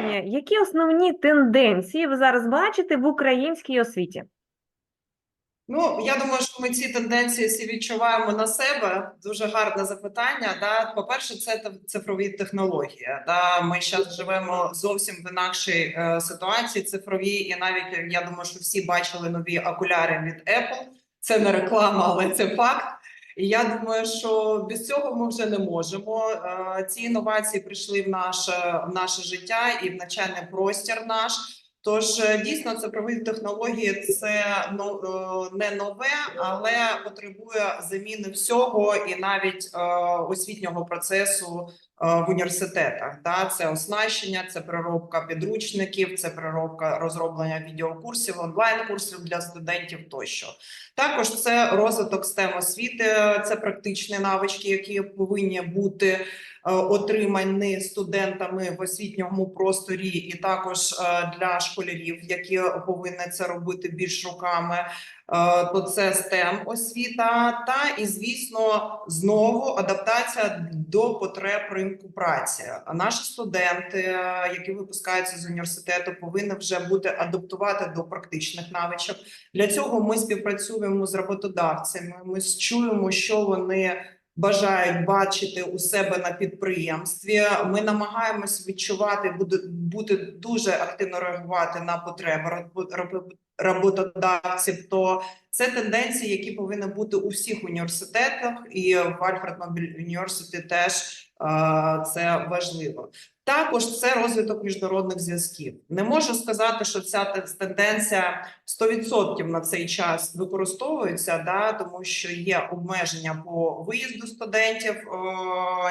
питання: які основні тенденції ви зараз бачите в українській освіті? Ну, я думаю, що ми ці тенденції всі відчуваємо на себе. Дуже гарне запитання. Да? По-перше, це цифрові технології. Да? Ми зараз живемо зовсім в інакшій е, ситуації цифровій, і навіть я думаю, що всі бачили нові окуляри від Apple. Це не реклама, але це факт. І я думаю, що без цього ми вже не можемо. Е, Ці інновації прийшли в наше, в наше життя і в навчальний простір наш. Тож е, дійсно цифрові технології це ну, не нове, але потребує заміни всього і навіть освітнього процесу в університетах. Да? Це оснащення, це переробка підручників, це переробка розроблення відеокурсів, онлайн-курсів для студентів тощо. Також це розвиток STEM освіти, це практичні навички, які повинні бути е, отримані студентами в освітньому просторі, і також е, для школярів, які повинні це робити більш руками. Е, То це STEM освіта, та і звісно, знову адаптація до потреб ринку праці. А наші студенти, е, які випускаються з університету, повинні вже бути адаптувати до практичних навичок. Для цього ми співпрацюємо з роботодавцями. Ми чуємо, що вони бажають бачити у себе на підприємстві. Ми намагаємось відчувати, бути дуже активно реагувати на потреби роботодавців. То це тенденції, які повинні бути у всіх університетах, і в Альфред Нобель університеті теж е, це важливо. Також це розвиток міжнародних зв'язків. Не можу сказати, що ця тенденція 100% на цей час використовується, да, тому що є обмеження по виїзду студентів.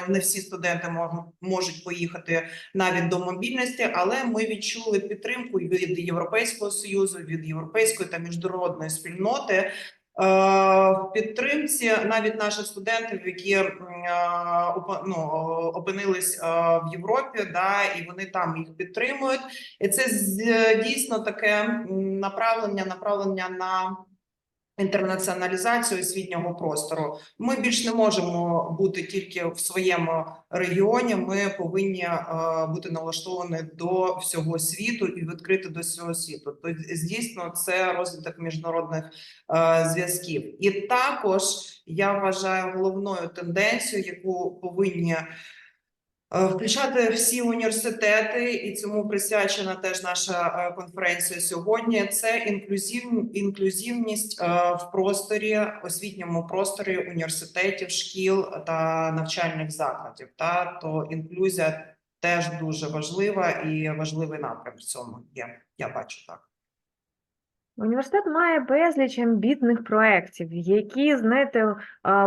Не всі студенти можуть поїхати навіть до мобільності, але ми відчули підтримку від Європейського союзу, від європейської та міжнародної спільноти. Е, В підтримці навіть наших студентів, які е, ну, опинились е, в Європі, да, і вони там їх підтримують. І це дійсно таке направлення, направлення на інтернаціоналізацію освітнього простору. Ми більш не можемо бути тільки в своєму регіоні. Ми повинні е, бути налаштовані до всього світу і відкрити до всього світу. Тобто, дійсно, це розвиток міжнародних е, зв'язків. І також я вважаю головною тенденцією, яку повинні Включати всі університети, і цьому присвячена теж наша е, конференція сьогодні. Це інклюзив, інклюзивність е, в просторі, освітньому просторі університетів, шкіл та навчальних закладів. Та то інклюзія теж дуже важлива і важливий напрям в цьому є. Я бачу так. Університет має безліч амбітних проєктів, які, знаєте,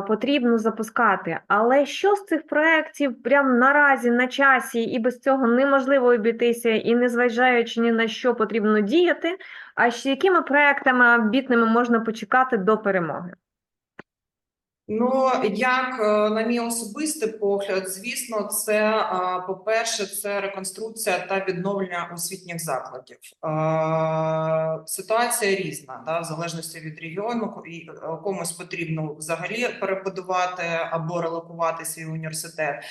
потрібно запускати. Але що з цих проєктів прямо наразі на часі, і без цього неможливо обійтися, і не зважаючи ні на що потрібно діяти, а з якими проєктами амбітними можна почекати до перемоги? Ну, як е, на мій особистий погляд, звісно, це е, по-перше, це реконструкція та відновлення освітніх закладів. Е, Ситуація різна, да, в залежності від регіону. І комусь потрібно взагалі перебудувати або релокувати свій університет.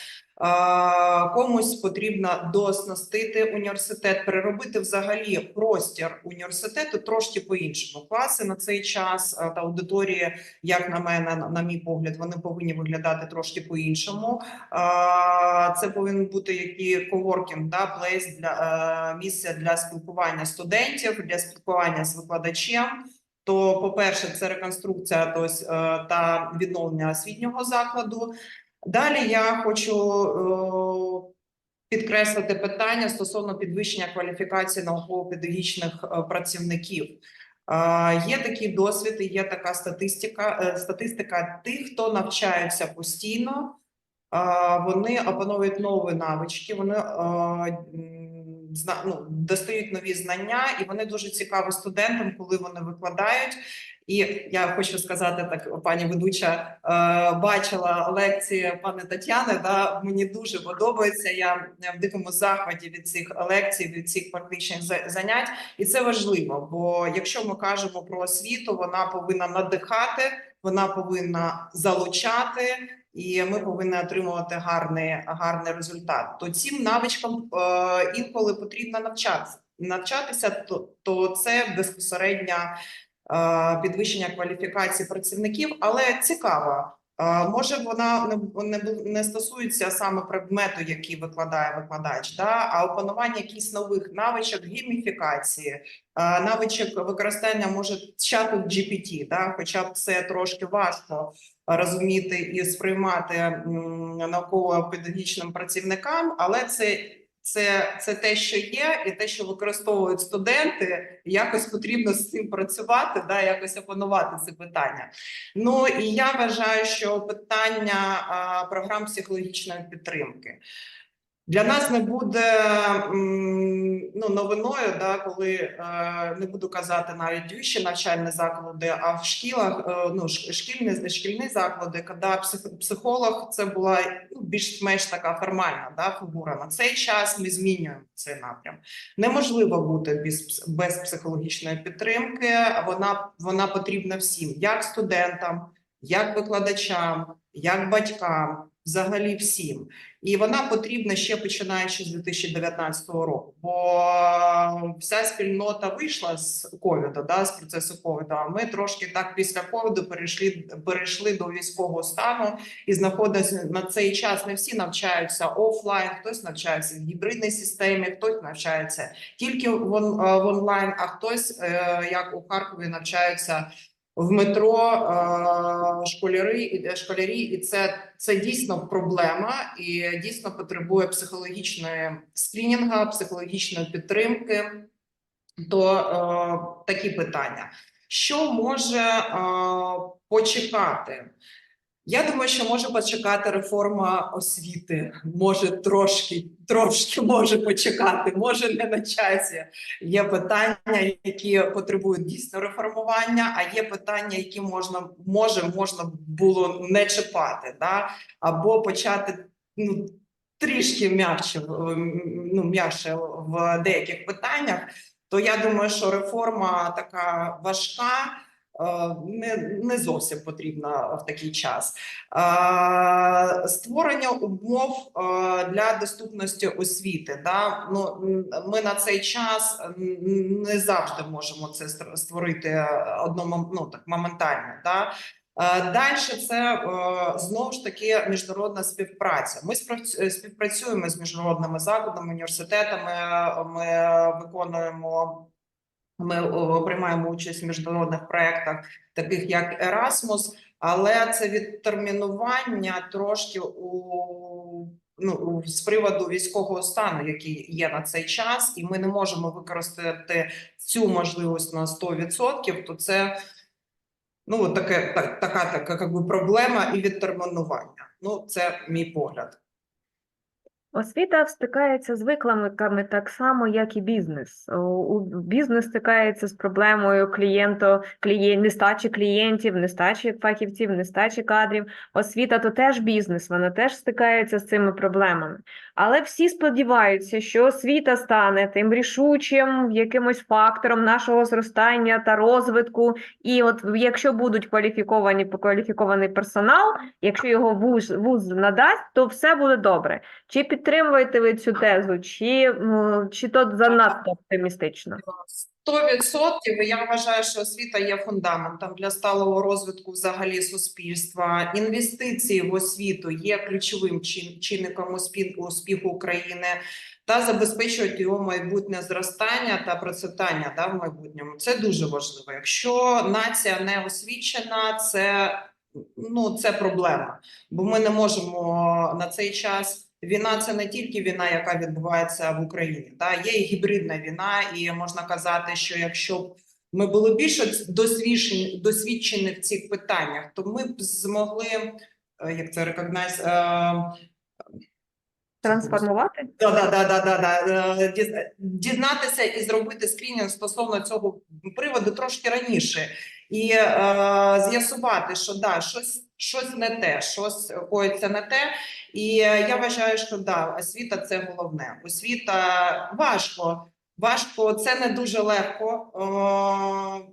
Комусь потрібно дооснастити університет, переробити взагалі простір університету трошки по-іншому. Класи на цей час та аудиторії як на мене, на, мій погляд, вони повинні виглядати трошки по-іншому. Це повинен бути який коворкінг, да, плейс для е, місце для спілкування студентів, для спілкування з викладачем. То, по-перше, це реконструкція тобто, е, та відновлення освітнього закладу. Далі я хочу е, підкреслити питання стосовно підвищення кваліфікації науково-педагогічних е, працівників. Е, Є такі досвід, є така статистика. Статистика тих, хто навчається постійно, вони опановують нові навички, вони ну, достають нові знання, і вони дуже цікаві студентам, коли вони викладають. І я хочу сказати так, пані ведуча е, бачила лекції пани Тетяни. Да, мені дуже подобається. Я в дикому захваті від цих лекцій, від цих практичних занять. І це важливо, бо якщо ми кажемо про освіту, вона повинна надихати, вона повинна залучати і ми повинні отримувати гарний, гарний результат. То цим навичкам е, інколи потрібно навчатися. Навчатися, то, то це безпосередньо е, підвищення кваліфікації працівників, але цікаво. Може, вона не, не, стосується саме предмету, який викладає викладач, да, а опанування якихось нових навичок гейміфікації, е, навичок використання може чату GPT, да, хоча б це трошки важко розуміти і сприймати науково-педагогічним працівникам, але це. Це, це те, що є, і те, що використовують студенти, якось потрібно з цим працювати, да, якось опанувати це питання. Ну і я вважаю, що питання а, програм психологічної підтримки для нас не буде ну, новиною, да, коли е, не буду казати навіть вищі навчальні заклади, а в шкілах, е, ну шкільні шкільні заклади, коли псих, психолог це була ну, більш-менш така формальна да, фігура. На цей час ми змінюємо цей напрям. Неможливо бути без, без психологічної підтримки. Вона, вона потрібна всім, як студентам, як викладачам, як батькам, взагалі всім. І вона потрібна ще починаючи з 2019 року, бо вся спільнота вийшла з ковіду, да, з процесу ковіду. А ми трошки так після ковіду перейшли, перейшли до військового стану і знаходимося на цей час. Не всі навчаються офлайн, хтось навчається в гібридній системі, хтось навчається тільки в, в онлайн, а хтось, е, як у Харкові, навчаються в метро е, школяри, і- школярі, і це, це дійсно проблема, і дійсно потребує психологічної скрінінга, психологічної підтримки. То е, такі питання. Що може е, почекати? Я думаю, що може почекати реформа освіти. Може трошки, трошки може почекати, може не на часі. Є питання, які потребують дійсно реформування, а є питання, які можна може можна було не чіпати, да? або почати ну, трішки м'якше, ну, м'якше в деяких питаннях. То я думаю, що реформа така важка. Е, Не, не зовсім потрібна в такий час. Е, Створення умов е, для доступності освіти. Да? Ну, ми на цей час не завжди можемо це створити одному ну, так, моментально. Да? Далі це знову ж таки міжнародна співпраця. Ми співпрацюємо з міжнародними закладами, університетами. Ми виконуємо. Ми приймаємо участь в міжнародних проєктах, таких як Erasmus, але це відтермінування трошки у ну з приводу військового стану, який є на цей час, і ми не можемо використати цю можливість на 100%, то це ну таке так, така така как би, проблема і відтермінування. Ну, це мій погляд. Освіта стикається з викликами так само, як і бізнес. У- Бізнес стикається з проблемою клієнто, клієнт, нестачі клієнтів, нестачі фахівців, нестачі кадрів. Освіта то теж бізнес, вона теж стикається з цими проблемами. Але всі сподіваються, що освіта стане тим рішучим якимось фактором нашого зростання та розвитку. І от якщо будуть кваліфіковані кваліфікований персонал, якщо його вуз, вуз надасть, то все буде добре. Чи підтримуєте ви цю тезу, чи, чи то занадто оптимістично? Сто відсотків я вважаю, що освіта є фундаментом для сталого розвитку взагалі суспільства. Інвестиції в освіту є ключовим чин- чинником успі- успіху України та забезпечують його майбутнє зростання та процвітання да, в майбутньому. Це дуже важливо. Якщо нація не освічена, це ну це проблема, бо ми не можемо на цей час. Війна це не тільки війна, яка відбувається в Україні. Та є і гібридна війна, і можна казати, що якщо б ми були більше досвідчені, досвідчені в цих питаннях, то ми б змогли, е, як це recognize, е, Трансформувати? Да, да, да, да, да, да. е, Дізнатися і зробити скрінінг стосовно цього приводу трошки раніше, і е, з'ясувати, що да, щось, щось не те, щось коїться не те. І е, я вважаю, що да, освіта це головне. Освіта важко. Важко, це не дуже легко е,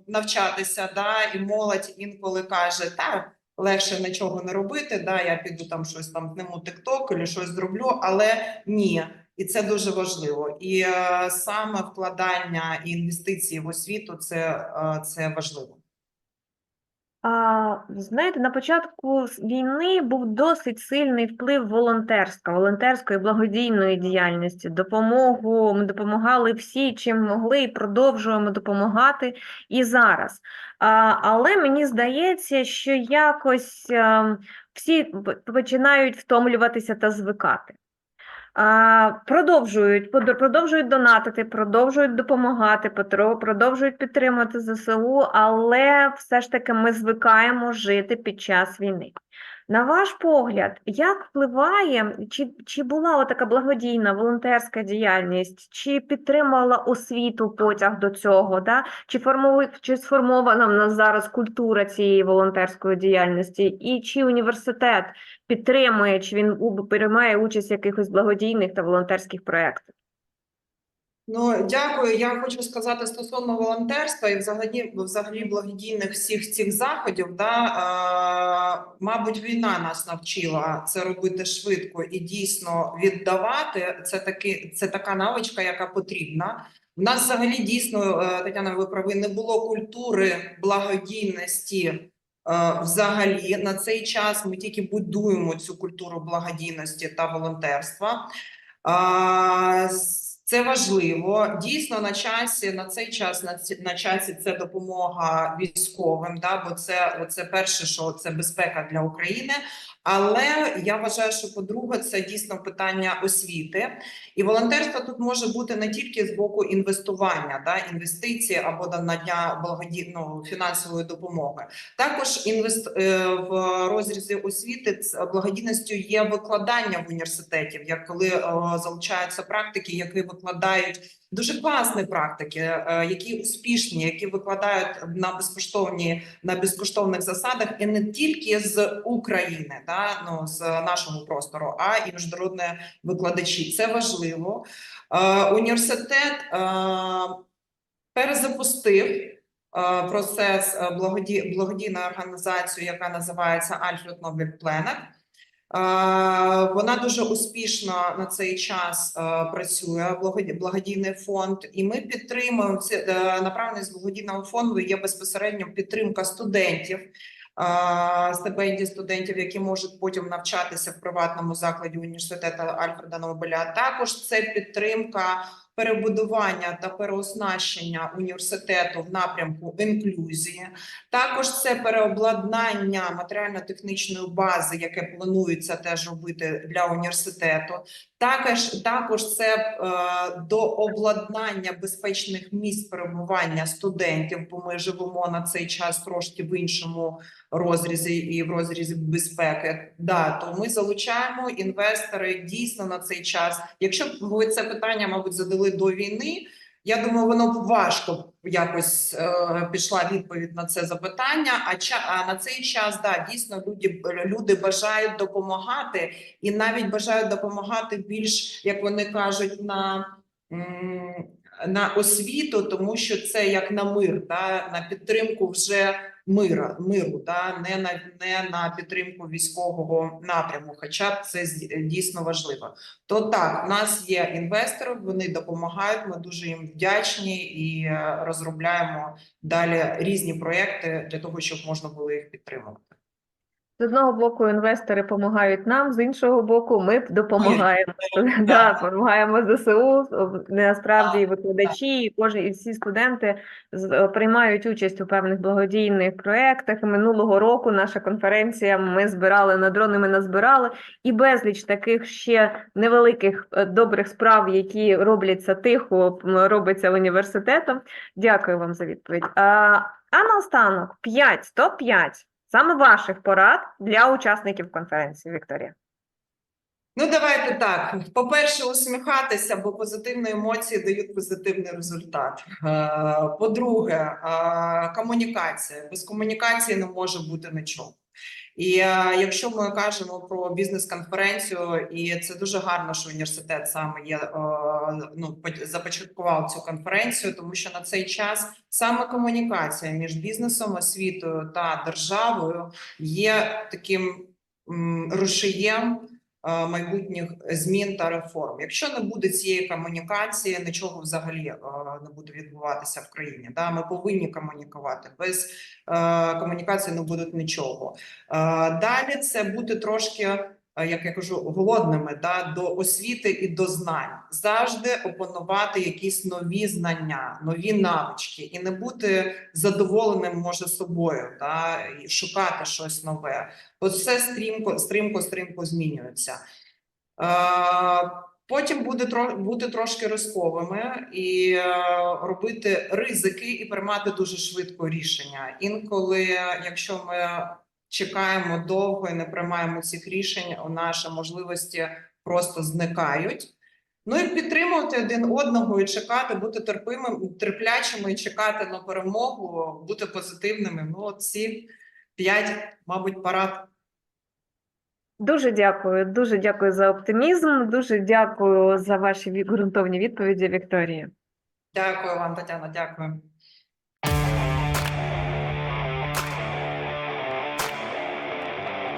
навчатися. Да, і молодь інколи каже: та легше нічого не робити. Да, я піду там щось там зніму TikTok або щось зроблю, але ні. І це дуже важливо. І е, саме вкладання і інвестиції в освіту це, е, це важливо. А, знаєте, на початку війни був досить сильний вплив волонтерства, волонтерської благодійної діяльності. Допомогу ми допомагали всі, чим могли, і продовжуємо допомагати і зараз. А, але мені здається, що якось ем, всі починають втомлюватися та звикати. Продовжують, продовжують донатити, продовжують допомагати, продовжують підтримувати ЗСУ, але все ж таки ми звикаємо жити під час війни. На ваш погляд, як впливає, чи, чи була така благодійна волонтерська діяльність, чи підтримала освіту потяг до цього, да? чи, формує, чи сформована в нас зараз культура цієї волонтерської діяльності, і чи університет підтримує, чи він приймає участь в якихось благодійних та волонтерських проєктах? Ну, дякую. Я хочу сказати стосовно волонтерства і взагалі, взагалі благодійних всіх цих заходів. Да, е, мабуть, війна нас навчила це робити швидко і дійсно віддавати. Це таки, це така навичка, яка потрібна. У нас взагалі дійсно, е, Тетяна, ви праві, не було культури благодійності. е, Взагалі на цей час ми тільки будуємо цю культуру благодійності та волонтерства. Це важливо. Дійсно, на часі на цей час на, ці- на часі це допомога військовим. Да, бо це, це перше, що це безпека для України. Але я вважаю, що по-друге, це дійсно питання освіти, і волонтерство тут може бути не тільки з боку інвестування, да, інвестиції або надання благодійної фінансової допомоги. Також інвест е, в розрізі освіти ц- благодійністю є викладання в університетів, як коли е, залучаються практики, які викладають дуже класні практики, е, які успішні, які викладають на безкоштовні на безкоштовних засадах, і не тільки з України, да ну з нашого простору, а і міжнародні викладачі. Це важливо. Е, Університет е, перезапустив процес благоді... благодійної організації, яка називається Alfred Nobel Planet. Е, Вона дуже успішно на цей час е, працює благоді- благодійний фонд, і ми підтримуємо це е, направленість благодійного фонду. Є безпосередньо підтримка студентів. Стипендії студентів, які можуть потім навчатися в приватному закладі університету Альфреда Нобеля. Також це підтримка перебудування та переоснащення університету в напрямку інклюзії. Також це переобладнання матеріально-технічної бази, яке планується теж робити для університету. Також також це е, до обладнання безпечних місць перебування студентів, бо ми живемо на цей час трошки в іншому розрізі і в розрізі безпеки. Да, то ми залучаємо інвестори дійсно на цей час. Якщо ви це питання, мабуть, задали до війни. Я думаю, воно важко якось е, пішла відповідь на це запитання. А ча а на цей час да дійсно люди люди бажають допомагати і навіть бажають допомагати більш, як вони кажуть, на на освіту, тому що це як на мир, да, на підтримку вже мира, миру, да, не на не на підтримку військового напряму, хоча б це дійсно важливо. То так, в нас є інвестори, вони допомагають. Ми дуже їм вдячні і е, розробляємо далі різні проекти для того, щоб можна було їх підтримувати. З одного боку, інвестори допомагають нам, з іншого боку, ми допомагаємо. Да, допомагаємо ЗСУ. Насправді і викладачі, і кожен і всі студенти е, приймають участь у певних благодійних проєктах. Минулого року наша конференція ми збирали на дрони, ми назбирали і безліч таких ще невеликих е, добрих справ, які робляться тихо, робиться університетом. Дякую вам за відповідь. А, а наостанок 5, топ-5 саме ваших порад для учасників конференції, Вікторія. Ну, давайте так. По-перше, усміхатися, бо позитивні емоції дають позитивний результат. Е, По-друге, е, комунікація. Без комунікації не може бути нічого. І е, якщо ми кажемо про бізнес-конференцію, і це дуже гарно, що університет саме є е, ну започаткував цю конференцію, тому що на цей час саме комунікація між бізнесом, освітою та державою є таким рушієм майбутніх змін та реформ. Якщо не буде цієї комунікації, нічого взагалі е, не буде відбуватися в країні. Да, ми повинні комунікувати без е, комунікації не буде нічого. Е, Далі це буде трошки, е, як я кажу, голодними да, до освіти і до знань. Завжди опанувати якісь нові знання, нові навички, і не бути задоволеним може собою, да, і шукати щось нове. От все стрімко, стрімко, стрімко змінюється. Е, Потім буде бути трошки ризиковими і е, робити ризики і приймати дуже швидко рішення. Інколи, якщо ми чекаємо довго і не приймаємо цих рішень, наші можливості просто зникають. Ну і підтримувати один одного і чекати, бути терпимим, терплячими і чекати на перемогу, бути позитивними. Ну, от ці п'ять, мабуть, парад. Дуже дякую, дуже дякую за оптимізм, дуже дякую за ваші ґрунтовні відповіді, Вікторія. Дякую вам, Тетяна. Дякую.